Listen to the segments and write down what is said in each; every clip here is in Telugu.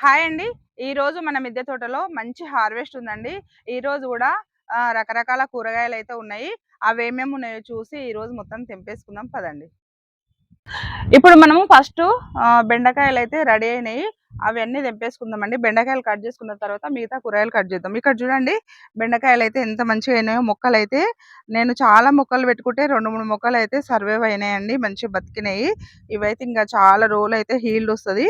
హాయ్ అండి. ఈ రోజు మన మిద్దె తోటలో మంచి హార్వెస్ట్ ఉందండి. ఈ రోజు కూడా రకరకాల కూరగాయలు అయితే ఉన్నాయి. అవి ఏమేమి ఉన్నాయో చూసి ఈ రోజు మొత్తం తెంపేసుకుందాం పదండి. ఇప్పుడు మనము ఫస్ట్ బెండకాయలు అయితే రెడీ అయినాయి. అవన్నీ తెంపేసుకుందామండి. బెండకాయలు కట్ చేసుకున్న తర్వాత మిగతా కూరగాయలు కట్ చేద్దాం. ఇక్కడ చూడండి బెండకాయలు అయితే ఎంత మంచిగా అయినాయో మొక్కలు అయితే నేను చాలా మొక్కలు పెట్టుకుంటే రెండు మూడు మొక్కలు అయితే సర్వైవ్ అయినాయండి. మంచిగా బతికినాయి. ఇవైతే ఇంకా చాలా రోజులు అయితే హీల్డ్ వస్తుంది.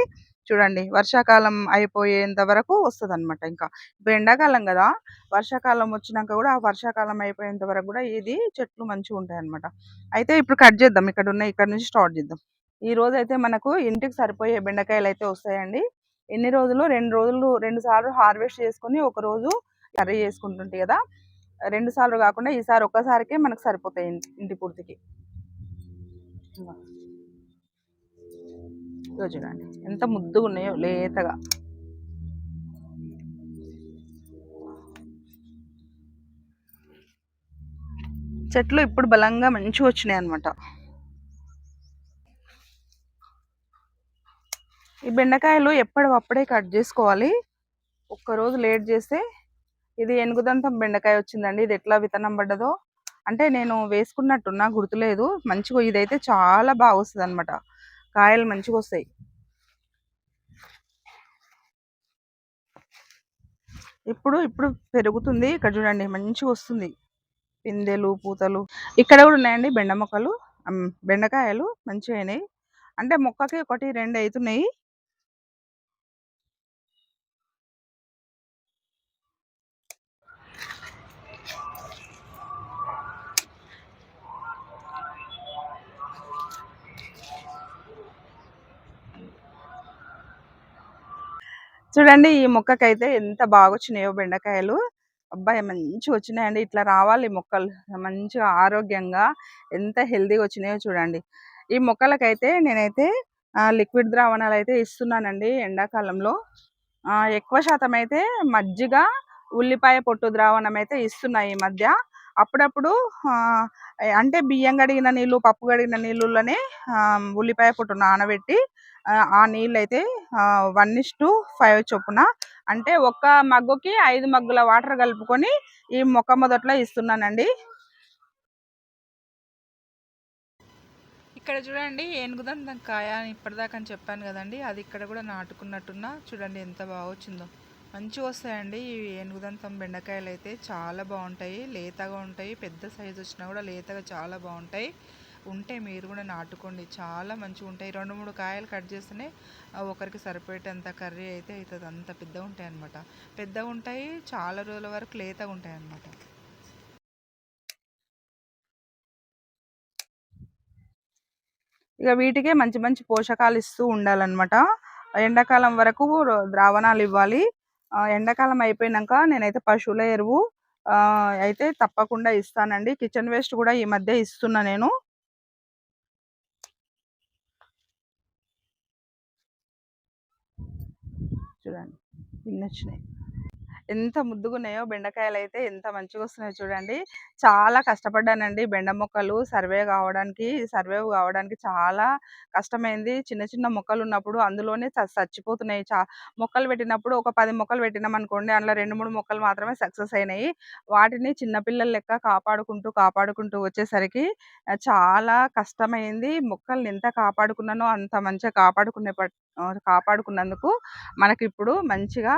చూడండి వర్షాకాలం అయిపోయేంత వరకు వస్తుంది అనమాట ఇంకా. ఇప్పుడు ఎండాకాలం కదా వర్షాకాలం వచ్చినాక కూడా ఆ వర్షాకాలం అయిపోయేంత వరకు కూడా ఇది చెట్లు మంచిగా ఉంటాయి అనమాట అయితే ఇప్పుడు కట్ చేద్దాం ఇక్కడ ఉన్న ఇక్కడ నుంచి స్టార్ట్ చేద్దాం. ఈ రోజు అయితే మనకు ఇంటికి సరిపోయే బెండకాయలు అయితే వస్తాయండి. ఎన్ని రోజులు? రెండు రోజులు రెండు సార్లు హార్వెస్ట్ చేసుకుని ఒక రోజు కర్రీ చేసుకుంటుంటే కదా రెండు సార్లు కాకుండా ఈసారి ఒక్కసారికే మనకు సరిపోతాయి ఇంటి- ఇంటి పూర్తికి. ఇదో చూడండి ఎంత ముద్దుగా ఉన్నాయో లేతగా. చెట్లు ఇప్పుడు బలంగా మంచిగా వచ్చినాయి అనమాట ఈ బెండకాయలు ఎప్పటికప్పుడే కట్ చేసుకోవాలి. ఒక్కరోజు లేట్ చేస్తే ఇది ఎనుగుదంతం బెండకాయ వచ్చిందండి. ఇది ఎట్లా విత్తనం పడ్డదో. అంటే నేను వేసుకున్నట్టున్నా గుర్తులేదు. మంచిగా ఇదైతే చాలా బాగా వస్తుంది అనమాట కాయలు మంచిగా వస్తాయి. ఇప్పుడు ఇప్పుడు పెరుగుతుంది. ఇక్కడ చూడండి మంచిగా వస్తుంది. పిందెలు పూతలు. ఇక్కడ కూడా ఉన్నాయండి బెండ మొక్కలు. బెండకాయలు మంచిగా అయినాయి. అంటే మొక్కకి ఒకటి రెండు అవుతున్నాయి. చూడండి ఈ మొక్కకైతే ఎంత బాగా వచ్చినాయో బెండకాయలు. అబ్బాయి మంచిగా వచ్చినాయండి ఇట్లా రావాలి మొక్కలు. మంచిగా ఆరోగ్యంగా ఎంత హెల్తీగా వచ్చినాయో చూడండి. ఈ మొక్కలకైతే నేనైతే లిక్విడ్ ద్రావణాలు అయితే ఇస్తున్నానండి ఎండాకాలంలో. ఎక్కువ శాతం అయితే మజ్జిగ ఉల్లిపాయ పొట్టు ద్రావణం అయితే ఇస్తున్నాయి ఈ మధ్య. అప్పుడప్పుడు అంటే బియ్యం కడిగిన నీళ్ళు పప్పు కడిగిన నీళ్ళలోనే ఉల్లిపాయ పొట్టు నానబెట్టి ఆ, ఆ నీళ్ళు అయితే వన్ ఇస్ టు ఫైవ్ చొప్పున అంటే ఒక్క మగ్గుకి ఐదు మగ్గుల వాటర్ కలుపుకొని ఈ మొక్క మొదట్లో ఇస్తున్నానండి. ఇక్కడ చూడండి ఏనుగుదంతం కాయ అని ఇప్పటిదాకా అని చెప్పాను కదండి అది ఇక్కడ కూడా నాటుకున్నట్టున్నా చూడండి ఎంత బాగా వచ్చిందో మంచిగా వస్తాయండి. ఈ ఏనుగుదంతం బెండకాయలు అయితే చాలా బాగుంటాయి. లేతగా ఉంటాయి. పెద్ద సైజు వచ్చినా కూడా లేతగా చాలా బాగుంటాయి. ఉంటే మీరు కూడా నాటుకోండి. చాలా మంచిగా ఉంటాయి. రెండు మూడు కాయలు కట్ చేస్తేనే ఒకరికి సరిపోయేటంత కర్రీ అయితే అవుతుంది. అంత పెద్దగా ఉంటాయి అనమాట పెద్దగా ఉంటాయి. చాలా రోజుల వరకు లేతగా ఉంటాయి అన్నమాట. ఇక వీటికే మంచి మంచి పోషకాలు ఇస్తూ ఉండాలన్నమాట. ఎండాకాలం వరకు ద్రావణాలు ఇవ్వాలి. ఎండాకాలం అయిపోయినాక నేనైతే పశువుల ఎరువు అయితే తప్పకుండా ఇస్తానండి. కిచెన్ వేస్ట్ కూడా ఈ మధ్య ఇస్తున్నా నేను. చూడండి ఇన్ని వచ్చినాయి. ఎంత ముద్దుగా ఉన్నాయో బెండకాయలు అయితే ఎంత మంచిగా వస్తున్నాయో చూడండి. చాలా కష్టపడ్డానండి బెండ మొక్కలు సర్వే కావడానికి సర్వే కావడానికి చాలా కష్టమైంది. చిన్న చిన్న మొక్కలు ఉన్నప్పుడు అందులోనే చచ్చిపోతున్నాయి చా మొక్కలు పెట్టినప్పుడు ఒక పది మొక్కలు పెట్టినాం అనుకోండి అందులో రెండు మూడు మొక్కలు మాత్రమే సక్సెస్ అయినాయి. వాటిని చిన్నపిల్లల లెక్క కాపాడుకుంటూ కాపాడుకుంటూ వచ్చేసరికి చాలా కష్టమైంది. మొక్కల్ని ఎంత కాపాడుకున్నానో అంత మంచిగా కాపాడుకునే పట్- కాపాడుకున్నందుకు మనకి ఇప్పుడు మంచిగా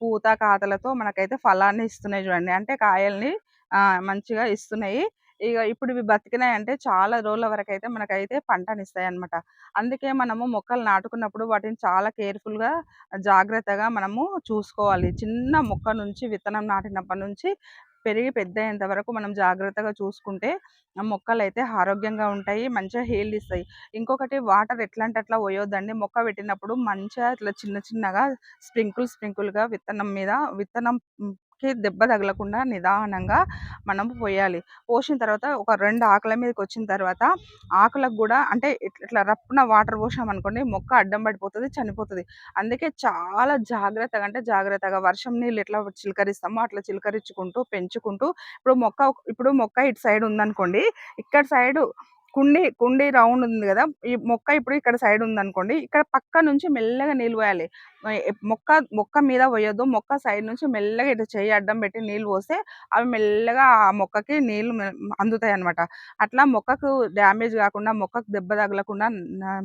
పూత కాతలతో మనకైతే ఫలాన్ని ఇస్తున్నాయి చూడండి. అంటే కాయల్ని మంచిగా ఇస్తున్నాయి. ఇక ఇప్పుడు ఇవి బతికినాయి అంటే చాలా రోజుల వరకు అయితే మనకైతే పంటనిస్తాయి అన్నమాట అందుకే మనము మొక్కలు నాటుకున్నప్పుడు వాటిని చాలా కేర్ఫుల్గా జాగ్రత్తగా మనము చూసుకోవాలి. చిన్న మొక్క నుంచి విత్తనం నాటినప్పటి నుంచి పెరిగి పెద్ద అయ్యేంత వరకు మనం జాగ్రత్తగా చూసుకుంటే మొక్కలు అయితే ఆరోగ్యంగా ఉంటాయి మంచిగా హీల్డ్ ఇస్తాయి. ఇంకొకటి వాటర్ ఎట్లా అంటే అట్లా పోయొద్దండి. మొక్క పెట్టినప్పుడు మంచిగా ఇట్లా చిన్న చిన్నగా స్ప్రింకుల్ స్ప్రింకుల్గా విత్తనం మీద విత్తనం కి దెబ్బ తగలకుండా నిదానంగా మనం పోయాలి. పోసిన తర్వాత ఒక రెండు ఆకుల మీదకి వచ్చిన తర్వాత ఆకులకు కూడా అంటే ఇట్లా ఇట్లా రప్పున వాటర్ పోసామనుకోండి మొక్క అడ్డం పడిపోతుంది చనిపోతుంది. అందుకే చాలా జాగ్రత్తగా అంటే జాగ్రత్తగా వర్షం నీళ్ళు ఎట్లా చిలకరిస్తామో అట్లా చిలకరించుకుంటూ పెంచుకుంటూ ఇప్పుడు మొక్క ఇప్పుడు మొక్క ఇటు సైడ్ ఉందనుకోండి ఇక్కడ సైడ్ కుండి కుండి రౌండ్ ఉంది కదా! ఈ మొక్క ఇప్పుడు ఇక్కడ సైడ్ ఉందనుకోండి ఇక్కడ పక్క నుంచి మెల్లగా నీళ్ళు పోయాలి. మొక్క మొక్క మీద పోయొద్దు. మొక్క సైడ్ నుంచి మెల్లగా ఇటు చెయ్యి అడ్డం పెట్టి నీళ్ళు పోస్తే అవి మెల్లగా ఆ మొక్కకి నీళ్ళు అందుతాయి అన్నమాట అట్లా మొక్కకు డ్యామేజ్ కాకుండా మొక్కకు దెబ్బ తగలకుండా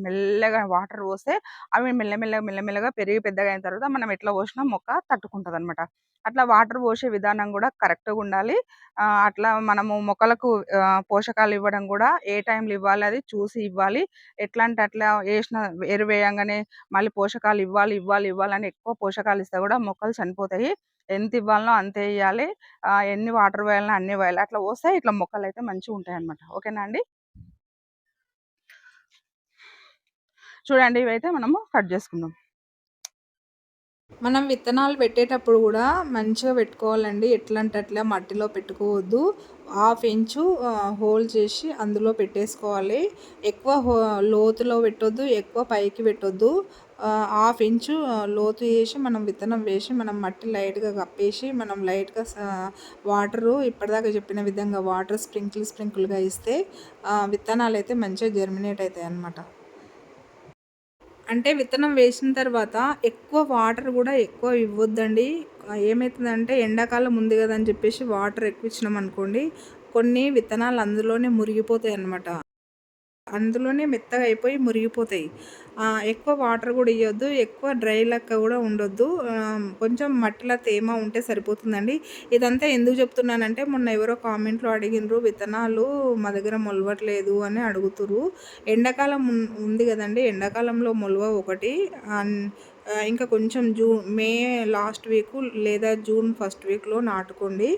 మెల్లగా వాటర్ పోస్తే అవి మెల్లమెల్లగా మెల్లమెల్లగా పెరిగి పెద్దగా అయిన తర్వాత మనం ఎట్లా పోసినా మొక్క తట్టుకుంటుంది అనమాట అట్లా వాటర్ పోసే విధానం కూడా కరెక్ట్గా ఉండాలి. అట్లా మనము మొక్కలకు పోషకాలు ఇవ్వడం కూడా ఏ టైంలో ఇవ్వాలి అది చూసి ఇవ్వాలి. ఎట్లా అంటే అట్లా వేసిన ఎరువేయంగానే మళ్ళీ పోషకాలు ఇవ్వాలి ఇవ్వాలి ఇవ్వాలని ఎక్కువ పోషకాలు ఇస్తే కూడా మొక్కలు చనిపోతాయి. ఎంత ఇవ్వాలనో అంతే ఇవ్వాలి ఎన్ని వాటర్ వేయాలనో అన్ని వేయాలి అట్లా పోస్తే ఇట్లా మొక్కలు అయితే మంచిగా ఉంటాయి అన్నమాట ఓకేనా అండి? చూడండి ఇవైతే మనము కట్ చేసుకుందాం. మనం విత్తనాలు పెట్టేటప్పుడు కూడా మంచిగా పెట్టుకోవాలండి. ఎట్లా అంటే అట్లా మట్టిలో పెట్టుకోవద్దు. హాఫ్ ఇంచు హోల్ చేసి అందులో పెట్టేసుకోవాలి. ఎక్కువ హో లోతులో పెట్టొద్దు ఎక్కువ పైకి పెట్టొద్దు. హాఫ్ ఇంచు లోతు చేసి మనం విత్తనం వేసి మనం మట్టి లైట్గా కప్పేసి మనం లైట్గా వాటరు ఇప్పటిదాకా చెప్పిన విధంగా వాటర్ స్ప్రింకిల్ స్ప్రింకిల్గా ఇస్తే విత్తనాలు అయితే మంచిగా జర్మినేట్ అవుతాయి అన్నమాట అంటే విత్తనం వేసిన తర్వాత ఎక్కువ వాటర్ కూడా ఎక్కువ ఇవ్వద్దండి. ఏమవుతుందంటే ఎండాకాలం ఉంది కదా అని చెప్పేసి వాటర్ ఎక్కువ ఇచ్చినాం అనుకోండి కొన్ని విత్తనాలు అందులోనే మురిగిపోతాయి అన్నమాట అందులోనే మెత్తగా అయిపోయి మురిగిపోతాయి. ఎక్కువ వాటర్ కూడా ఇవ్వద్దు ఎక్కువ డ్రై లెక్క కూడా ఉండొద్దు. కొంచెం మట్టిలో తేమ ఉంటే సరిపోతుందండి. ఇదంతా ఎందుకు చెప్తున్నానంటే మొన్న ఎవరో కామెంట్లో అడిగినరు విత్తనాలు మా దగ్గర మొలవట్లేదు అని అడుగుతురు ఎండాకాలం ఉంది కదండి ఎండాకాలంలో మొలవ ఒకటి. ఇంకా కొంచెం జూన్ మే లాస్ట్ వీక్ లేదా జూన్ ఫస్ట్ వీక్లో నాటుకోండి.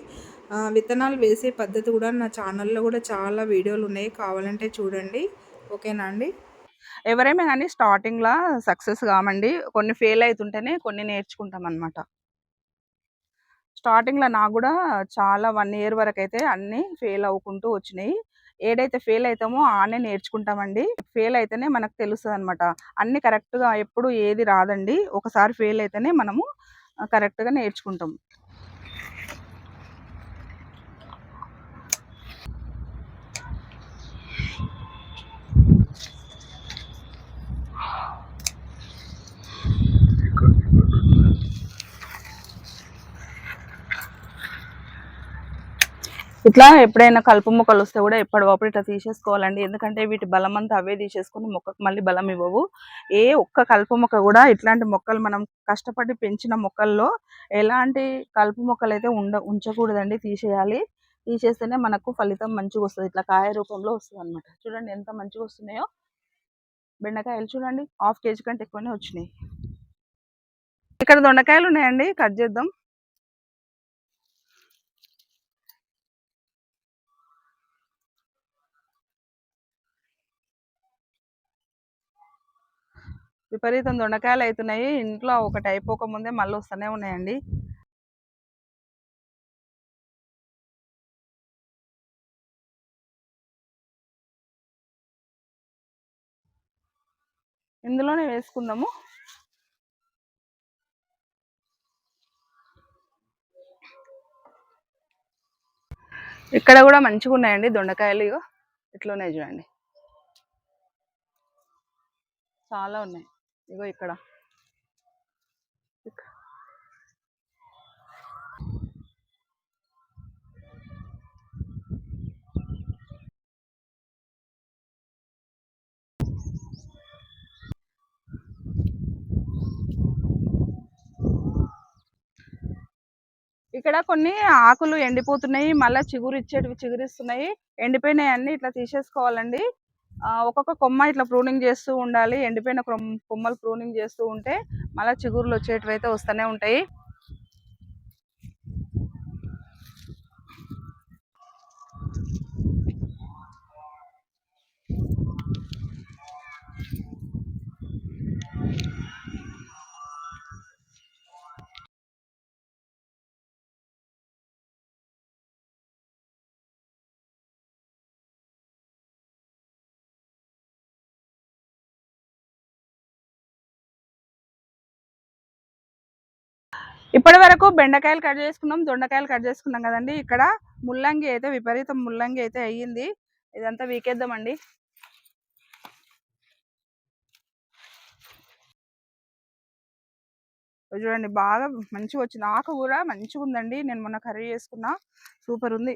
విత్తనాలు వేసే పద్ధతి కూడా నా ఛానల్లో కూడా చాలా వీడియోలు ఉన్నాయి. కావాలంటే చూడండి. ఓకేనా అండి? ఎవరైనా కానీ స్టార్టింగ్లో సక్సెస్ కామండి. కొన్ని ఫెయిల్ అవుతుంటేనే కొన్ని నేర్చుకుంటాం అనమాట స్టార్టింగ్లో నాకు కూడా చాలా వన్ ఇయర్ వరకు అయితే అన్నీ ఫెయిల్ అవ్వుకుంటూ వచ్చినాయి. ఏదైతే ఫెయిల్ అవుతామో ఆనే నేర్చుకుంటామండి. ఫెయిల్ అయితేనే మనకు తెలుస్తుంది అనమాట అన్ని కరెక్ట్గా ఎప్పుడు ఏది రాదండి. ఒకసారి ఫెయిల్ అయితేనే మనము కరెక్ట్గా నేర్చుకుంటాం. ఇట్లా ఎప్పుడైనా కలుపు మొక్కలు వస్తే కూడా ఎప్పటికప్పుడు ఇట్లా తీసేసుకోవాలండి. ఎందుకంటే వీటి బలం అంతా అవే తీసేసుకొని మొక్కకు మళ్ళీ బలం ఇవ్వవు. ఏ ఒక్క కలుపు మొక్క కూడా ఇట్లాంటి మొక్కలు మనం కష్టపడి పెంచిన మొక్కల్లో ఎలాంటి కలుపు మొక్కలు అయితే ఉండ ఉంచకూడదండి. తీసేయాలి. తీసేస్తేనే మనకు ఫలితం మంచిగా వస్తుంది. ఇట్లా కాయ రూపంలో వస్తుంది అనమాట చూడండి ఎంత మంచిగా వస్తున్నాయో. బెండకాయలు చూడండి. హాఫ్ కేజీ కంటే ఎక్కువనే వచ్చినాయి. ఇక్కడ దొండకాయలు ఉన్నాయండి. కట్ చేద్దాం. విపరీతం దొండకాయలు అవుతున్నాయి ఇంట్లో ఒకటి అయిపోకముందే మళ్ళీ వస్తూనే ఉన్నాయండి. ఇందులోనే వేసుకుందాము. ఇక్కడ కూడా మంచిగా ఉన్నాయండి దొండకాయలు. ఇగో ఇట్లా ఉన్నాయి చూడండి. చాలా ఉన్నాయి. ఇగో ఇక్కడ. ఇక్కడ కొన్ని ఆకులు ఎండిపోతున్నాయి మళ్ళీ చిగురు ఇచ్చేటివి చిగురిస్తున్నాయి. ఎండిపోయినాయి అన్ని ఇట్లా తీసేసుకోవాలండి. ఒక్కొక్క కొమ్మ ఇట్లా ప్రూనింగ్ చేస్తూ ఉండాలి. ఎండిపోయిన కొమ్మలు ప్రూనింగ్ చేస్తూ ఉంటే మళ్ళీ చిగురులు వచ్చేటివి అయితే వస్తూనే ఉంటాయి. ఇప్పటి వరకు బెండకాయలు కట్ చేసుకున్నాం దొండకాయలు కట్ చేసుకున్నాం కదండి. ఇక్కడ ముల్లంగి అయితే విపరీతం ముల్లంగి అయితే అయ్యింది. ఇదంతా వీకేద్దామండి. చూడండి బాగా మంచిగా వచ్చింది. ఆకు కూడా మంచిగా ఉందండి నేను మొన్న కర్రీ చేసుకున్నా. సూపర్ ఉంది.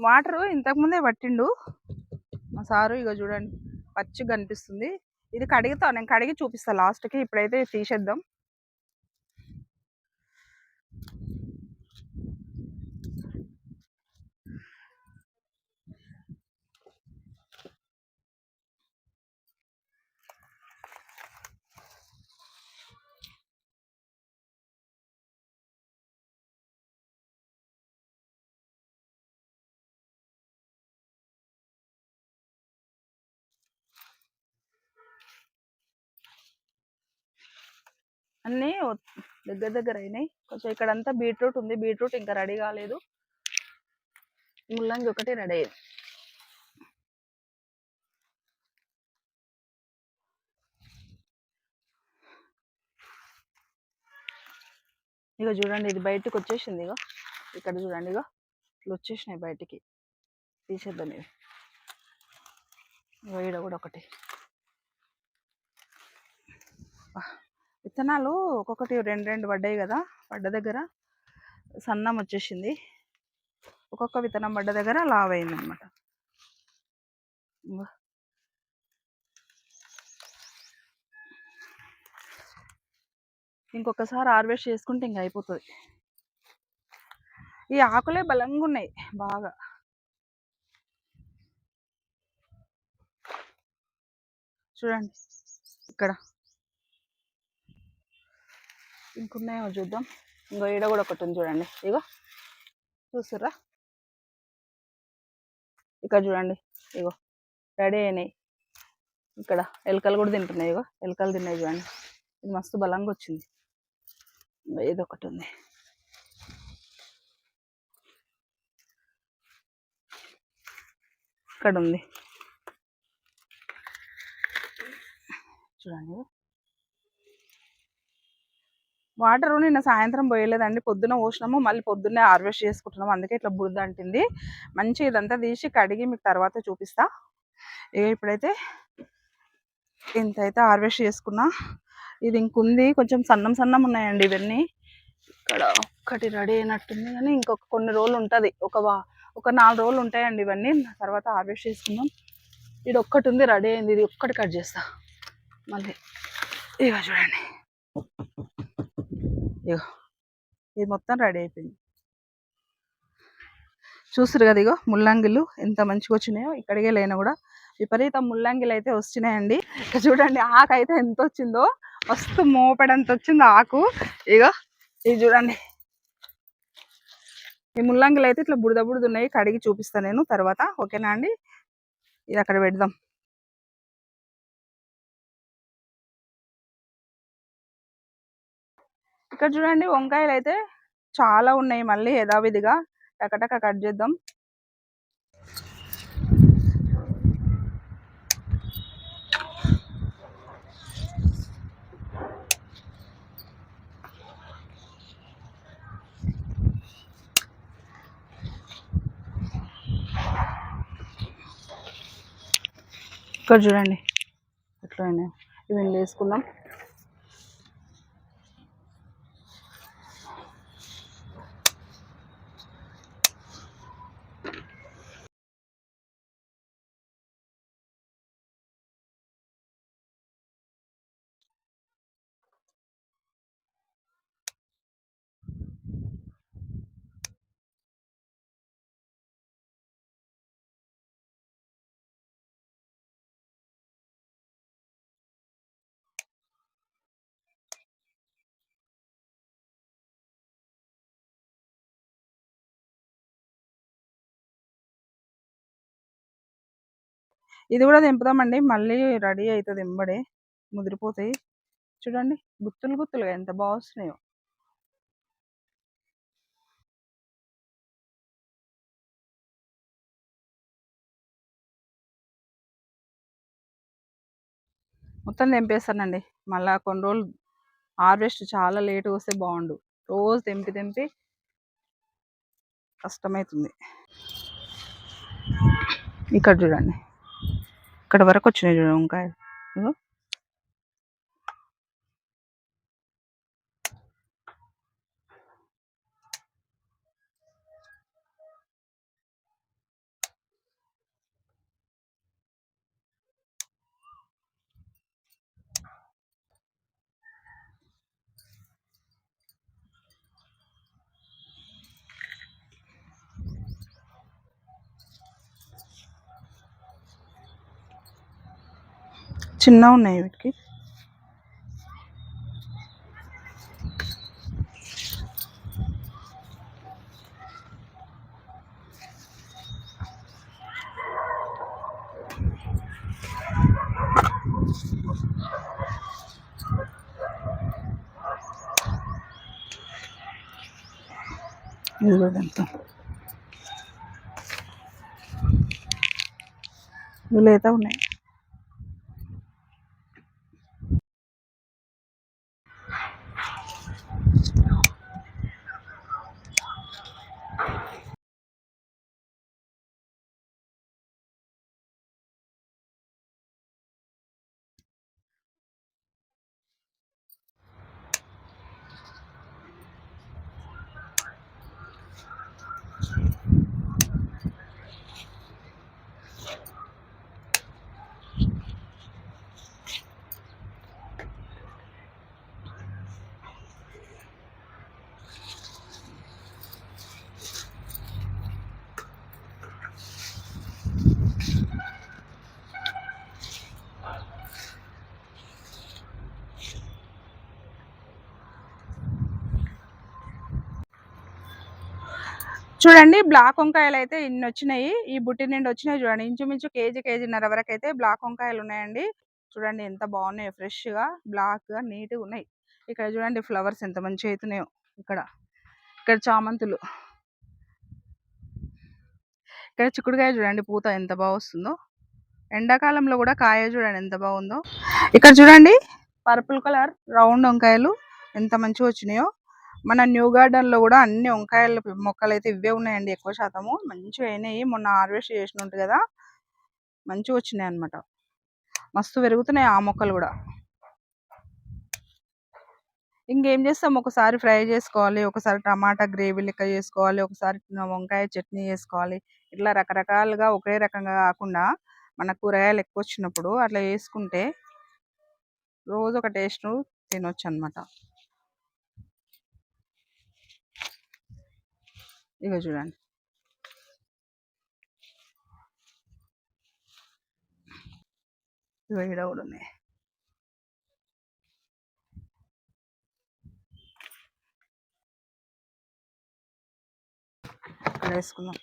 వాటరు ఇంతకుముందే పట్టిండు మా సారు. ఇక చూడండి. పచ్చిగా కనిపిస్తుంది ఇది కడిగితా నేను కడిగి చూపిస్తా లాస్ట్కి. ఇప్పుడైతే తీసేద్దాం. అన్నీ దగ్గర దగ్గర అయినాయి. కొంచెం ఇక్కడంతా బీట్రూట్ ఉంది. బీట్రూట్ ఇంకా రెడీ కాలేదు. ముల్లంగి ఒకటి రెడీ అయింది ఇక చూడండి ఇది బయటకు వచ్చేసింది ఇగో. ఇక్కడ చూడండి ఇగో. ఇట్లా వచ్చేసినాయి బయటికి. తీసేద్దాం ఇవి ఇగో ఈడ కూడా ఒకటి. విత్తనాలు ఒక్కొక్కటి రెండు రెండు పడ్డాయి కదా పడ్డ దగ్గర సన్నం వచ్చేసింది. ఒక్కొక్క విత్తనం పడ్డ దగ్గర లావ్ అయింది అనమాట ఇంకొకసారి హార్వెస్ట్ చేసుకుంటే ఇంక అయిపోతుంది. ఈ ఆకులే బలంగా ఉన్నాయి బాగా. చూడండి ఇక్కడ ఇంకున్నాయో చూద్దాం. ఇంకో ఈడ కూడా ఒకటి ఉంది చూడండి. ఇగో చూసారా ఇక్కడ చూడండి. ఇగో రెడీ అయినాయి. ఇక్కడ ఎలకలు కూడా తింటున్నాయి. ఇగో ఎలకలు తిన్నాయి చూడండి. ఇది మస్తు బలంగా వచ్చింది. ఇంగో ఇది ఒకటి ఉంది. ఇక్కడ ఉంది. చూడండి వాటర్ నిన్న సాయంత్రం పోయలేదండి. పొద్దున పోసినాము మళ్ళీ పొద్దున్నే హార్వెస్ట్ చేసుకుంటున్నాము. అందుకే ఇట్లా బురద అంటింది. మంచి ఇదంతా తీసి కడిగి మీకు తర్వాత చూపిస్తా. ఇక ఇప్పుడైతే ఇంత అయితే హార్వెస్ట్ చేసుకున్నా. ఇది ఇంకుంది. కొంచెం సన్నం సన్నం ఉన్నాయండి ఇవన్నీ. ఇక్కడ ఒక్కటి రెడీ అయినట్టుంది కానీ ఇంకొక కొన్ని రోజులు ఉంటుంది. ఒక వా ఒక నాలుగు రోజులు ఉంటాయండి ఇవన్నీ. తర్వాత హార్వెస్ట్ చేసుకుందాం. ఇది ఒక్కటి ఉంది రెడీ అయింది. ఇది ఒక్కటి కట్ చేస్తా. మళ్ళీ ఇక చూడండి. ఇగో ఇది మొత్తం రెడీ అయిపోయింది. చూసారు కదా ఇగో ముల్లంగిలు ఎంత మంచిగా వచ్చినాయో ఇక్కడికే లేనా కూడా. విపరీతం ముల్లంగిలు అయితే వస్తున్నాయండి ఇక్కడ చూడండి ఆకు అయితే ఎంత వచ్చిందో మస్తు మోపెడంత వచ్చింది ఆకు. ఇగో ఇది చూడండి. ఈ ముల్లంగిలు అయితే ఇట్లా బుడద బుడద ఉన్నాయి కడిగి చూపిస్తాను నేను తర్వాత. ఓకేనా అండి? ఇది అక్కడ పెడదాం. ఇక్కడ చూడండి వంకాయలు అయితే చాలా ఉన్నాయి మళ్ళీ యథావిధిగా. టకటక కట్ చేద్దాం. ఇక్కడ చూడండి ఎట్లా ఇవి వేసుకుందాం ఇది కూడా దింపుదామండి. మళ్ళీ రెడీ అవుతుంది ఎంబడే. ముదిరిపోతాయి. చూడండి. గుత్తులు గుత్తులుగా ఎంత బాగా వస్తున్నాయో. మొత్తం తెంపేస్తానండి మళ్ళీ కొన్ని రోజులు హార్వెస్ట్ చాలా లేట్గా వస్తే బాగుండు. రోజు తెంపి తెంపి కష్టమవుతుంది ఇక్కడ చూడండి. ఇక్కడ వరకు వచ్చినాయి చూడు వంకాయలు. చిన్నగా ఉన్నాయి వీటికి. ఇది ఎంత లేత ఉన్నాయి. చూడండి బ్లాక్ వంకాయలు అయితే ఇన్ని వచ్చినాయి. ఈ బుట్టి నిండి వచ్చినాయి చూడండి. ఇంచుమించు కేజీ కేజీన్నర వరకు అయితే బ్లాక్ వంకాయలు ఉన్నాయండి. చూడండి ఎంత బాగున్నాయో ఫ్రెష్గా బ్లాక్గా నీట్గా ఉన్నాయి. ఇక్కడ చూడండి ఫ్లవర్స్ ఎంత మంచిగా అవుతున్నాయో ఇక్కడ. ఇక్కడ చామంతులు. ఇక్కడ చిక్కుడుకాయ చూడండి పూత ఎంత బాగా వస్తుందో. ఎండాకాలంలో కూడా కాయ చూడండి ఎంత బాగుందో. ఇక్కడ చూడండి పర్పుల్ కలర్ రౌండ్ వంకాయలు ఎంత మంచిగా వచ్చినాయో. మన న్యూ గార్డెన్లో కూడా అన్ని వంకాయల మొక్కలు అయితే ఇవే ఉన్నాయండి ఎక్కువ శాతము. మంచిగా అయినాయి. మొన్న హార్వెస్ట్ చేసినట్టు కదా! మంచిగా వచ్చినాయి అన్నమాట. మస్తు పెరుగుతున్నాయి ఆ మొక్కలు కూడా. ఇంకేం చేస్తాం? ఒకసారి ఫ్రై చేసుకోవాలి. ఒకసారి టమాటా గ్రేవీ లెక్క చేసుకోవాలి. ఒకసారి వంకాయ చట్నీ చేసుకోవాలి. ఇట్లా రకరకాలుగా ఒకే రకంగా కాకుండా మన కూరగాయలు ఎక్కువ వచ్చినప్పుడు అట్లా చేసుకుంటే రోజు ఒక టేస్ట్ తినొచ్చు అన్నమాట. ఇగో చూడండి ఇగో ఈడ కూడా ఉన్నాయి ఇక్కడ వేసుకుందాం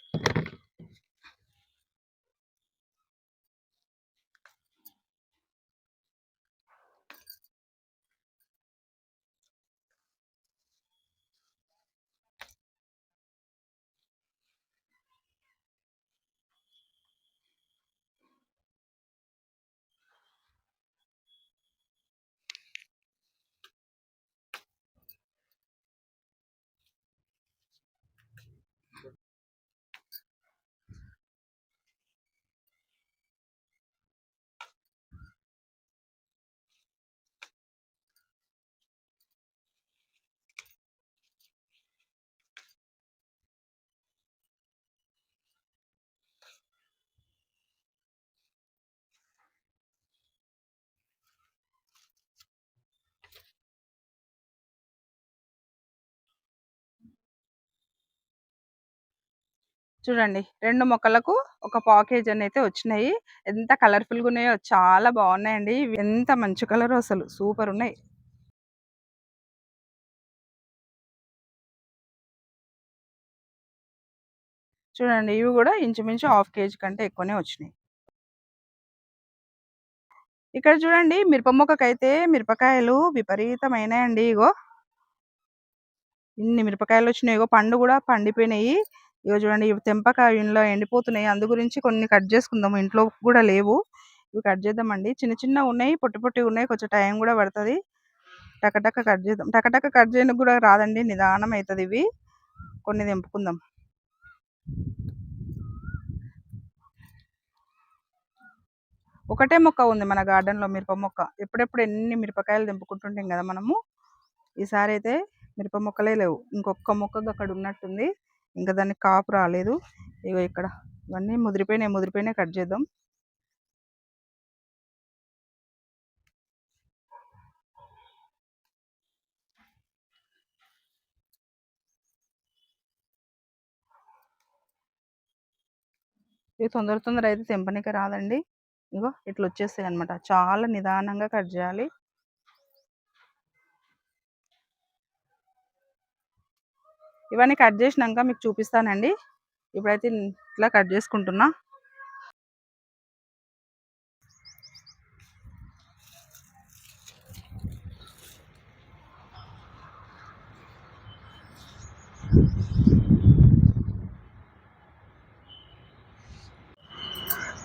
చూడండి రెండు మొక్కలకు ఒక పావు కేజీ అని అయితే వచ్చినాయి. ఎంత కలర్ఫుల్గా ఉన్నాయో చాలా బాగున్నాయండి ఇవి ఎంత మంచి కలర్ అసలు సూపర్ ఉన్నాయి చూడండి ఇవి కూడా ఇంచుమించు హాఫ్ కేజీ కంటే ఎక్కువనే వచ్చినాయి. ఇక్కడ చూడండి మిరప మొక్కకైతే మిరపకాయలు విపరీతమైనాయండి. ఇగో ఇన్ని మిరపకాయలు వచ్చినాయి ఇగో పండు కూడా పండిపోయినాయి. ఇవి చూడండి ఇవి తెంపకాయ ఇంట్లో ఎండిపోతున్నాయి. అందు గురించి కొన్ని కట్ చేసుకుందాము. ఇంట్లో కూడా లేవు. ఇవి కట్ చేద్దామండి. చిన్న చిన్న ఉన్నాయి పొట్టి పొట్టి ఉన్నాయి. కొంచెం టైం కూడా పడుతుంది. టకటక కట్ చేద్దాం. టకటక కట్ చేయడానికి కూడా రాదండి. నిదానం అవుతుంది ఇవి. కొన్ని తెంపుకుందాం. ఒకటే మొక్క ఉంది మన గార్డెన్‌లో మిరప మొక్క. ఎప్పుడెప్పుడు ఎన్ని మిరపకాయలు తెంపుకుంటుంటాం కదా మనము. ఈసారి అయితే మిరప మొక్కలే లేవు. ఇంకొక మొక్క అక్కడ ఉన్నట్టుంది. ఇంకా దానికి కాపు రాలేదు. ఇగో ఇక్కడ ఇవన్నీ ముదిరిపోయినాయి. ముదిరిపోయినాయి కట్ చేద్దాం. ఇవి తొందర తొందర అయితే తెంపనీకి రాదండి. ఇగో ఇట్లా వచ్చేస్తాయి అన్నమాట. చాలా నిదానంగా కట్ చేయాలి. ఇవన్నీ కట్ చేసినాక మీకు చూపిస్తానండి. ఇప్పుడైతే ఇట్లా కట్ చేసుకుంటున్నా.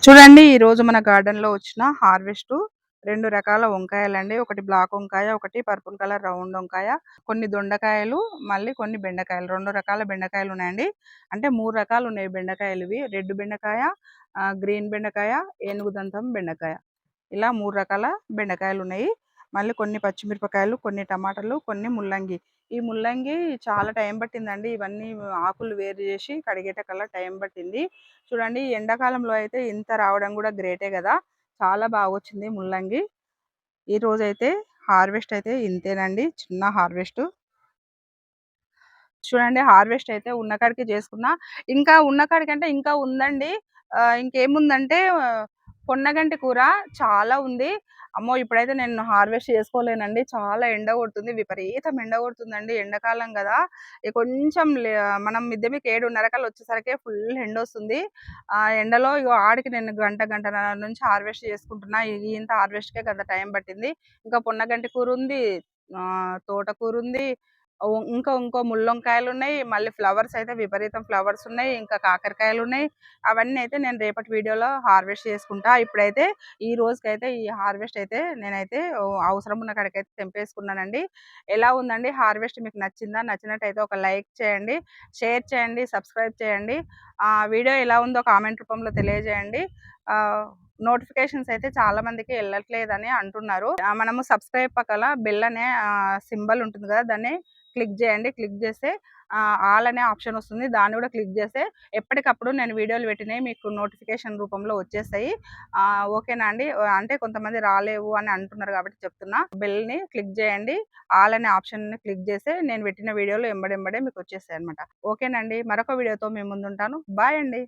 చూడండి ఈరోజు మన గార్డెన్‌లో వచ్చిన హార్వెస్టు రెండు రకాల వంకాయలండి. ఒకటి బ్లాక్ వంకాయ, ఒకటి పర్పుల్ కలర్ రౌండ్ వంకాయ, కొన్ని దొండకాయలు, మళ్ళీ కొన్ని బెండకాయలు రెండు రకాల బెండకాయలు ఉన్నాయండి. అంటే మూడు రకాలు ఉన్నాయి బెండకాయలు ఇవి. రెడ్ బెండకాయ, గ్రీన్ బెండకాయ, ఏనుగు దంతం బెండకాయ. ఇలా మూడు రకాల బెండకాయలు ఉన్నాయి. మళ్ళీ కొన్ని పచ్చిమిరపకాయలు, కొన్ని టమాటాలు, కొన్ని ముల్లంగి. ఈ ముల్లంగి చాలా టైం పట్టిందండి. ఇవన్నీ ఆకులు వేరు చేసి కడిగేటకల్లా టైం పట్టింది. చూడండి ఎండాకాలంలో అయితే ఇంత రావడం కూడా గ్రేటే కదా! చాలా బాగా వచ్చింది ముల్లంగి. ఈరోజైతే హార్వెస్ట్ అయితే ఇంతేనండి. చిన్న హార్వెస్ట్ చూడండి హార్వెస్ట్ అయితే ఉన్న కాడికి చేసుకున్నా. ఇంకా ఉన్నకాడికంటే ఇంకా ఉందండి. ఇంకేముందంటే పొన్నగంటి కూర చాలా ఉంది. అమ్మో! ఇప్పుడైతే నేను హార్వెస్ట్ చేసుకోలేనండి. చాలా ఎండ కొడుతుంది. విపరీతం ఎండ కొడుతుందండి. ఎండాకాలం కదా! కొంచెం లే మనం మిద్దె మీకు ఏడున్నర కల్లా వచ్చేసరికి ఫుల్ ఎండ వస్తుంది ఆ ఎండలో ఇగో ఆడికి నేను గంట, గంటన్నర నుంచి హార్వెస్ట్ చేసుకుంటున్నా. ఇంత హార్వెస్ట్‌కే కదా టైం పట్టింది. ఇంకా పొన్నగంటి కూర ఉంది తోటకూరుంది. ఉంది ఇంకా ఇంకో ముల్లొంకాయలున్నాయి. మళ్ళీ ఫ్లవర్స్ అయితే విపరీతం ఫ్లవర్స్ ఉన్నాయి. ఇంకా కాకరకాయలు ఉన్నాయి అవన్నీ అయితే నేను రేపటి వీడియోలో హార్వెస్ట్ చేసుకుంటా. ఇప్పుడైతే ఈ రోజుకైతే ఈ హార్వెస్ట్ అయితే నేనైతే అవసరం ఉన్న కాడికైతే తెంపేసుకున్నానండి. ఎలా ఉందండి హార్వెస్ట్ మీకు నచ్చిందా? నచ్చినట్టయితే ఒక లైక్ చేయండి. షేర్ చేయండి. సబ్స్క్రైబ్ చేయండి. వీడియో ఎలా ఉందో కామెంట్ రూపంలో తెలియజేయండి. నోటిఫికేషన్స్ అయితే చాలా మందికి వెళ్ళట్లేదని అంటున్నారు. మనము సబ్స్క్రైబ్ పక్కల బెల్ అనే సింబల్ ఉంటుంది కదా! దాన్ని క్లిక్ చేయండి. క్లిక్ చేస్తే ఆల్ అనే ఆప్షన్ వస్తుంది. దాన్ని కూడా క్లిక్ చేస్తే ఎప్పటికప్పుడు నేను వీడియోలు పెట్టినాయి మీకు నోటిఫికేషన్ రూపంలో వచ్చేస్తాయి. ఓకేనా అండి? అంటే కొంతమంది రాలేవు అని అంటున్నారు కాబట్టి చెప్తున్నా. బెల్‌ని క్లిక్ చేయండి. ఆల్ అనే ఆప్షన్‌ని క్లిక్ చేస్తే నేను పెట్టిన వీడియోలు ఎంబడెంబడే మీకు వచ్చేస్తాయన్నమాట. ఓకేనండి. మరొక వీడియోతో మేము ముందుంటాను. బాయ్ అండి.